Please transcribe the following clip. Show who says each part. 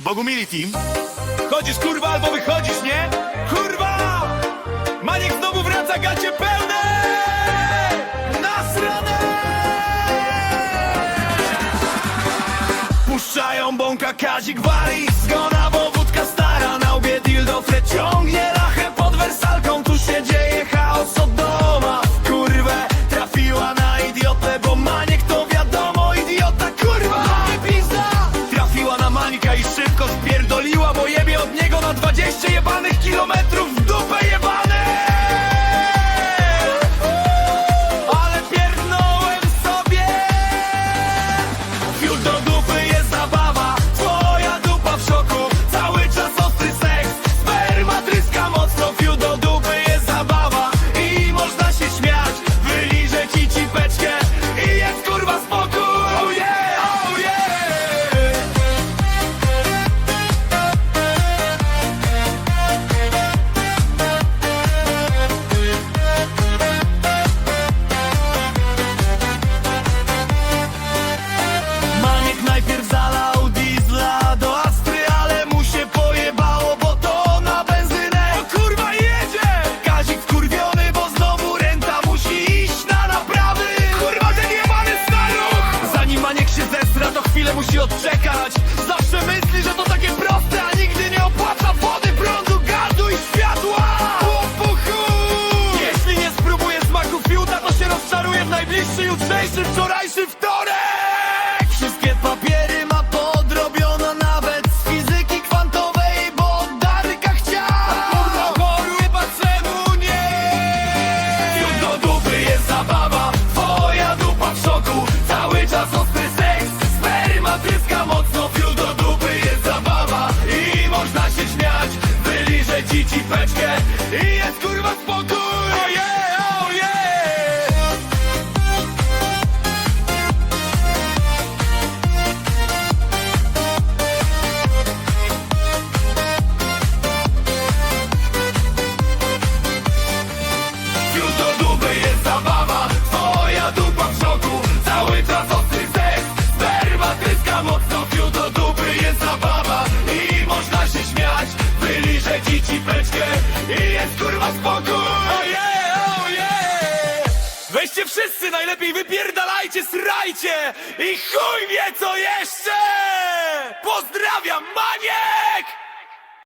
Speaker 1: Bogumili Team. Chodzisz kurwa albo wychodzisz, nie? Kurwa! Maniek znowu wraca, gacie pełne! Nasrane! Puszczają bąka Kazik wali Zgona, bo wódka stara Na łbie dildo ciągnie lachę pod wersalką Tu się dzieje najpierw zalał diesla do Astry, ale mu się pojebało, bo to na benzynę O kurwa jedzie! Kazik wkurwiony, bo znowu renta musi iść na naprawy Kurwa ten jebany staruch! Zanim Maniek się zesra, to chwilę musi odczekać Zawsze myśli, że to takie proste, a nigdy nie opłaca wody, prądu, gazu i światła Łopuchu! Jeśli nie spróbuje smaku fiuta, to się rozczaruje w najbliższy jutrzejszy, wczorajszy motherfucker. Weźcie wszyscy, najlepiej wypierdalajcie, srajcie I chuj wie co jeszcze Pozdrawiam, Maniek!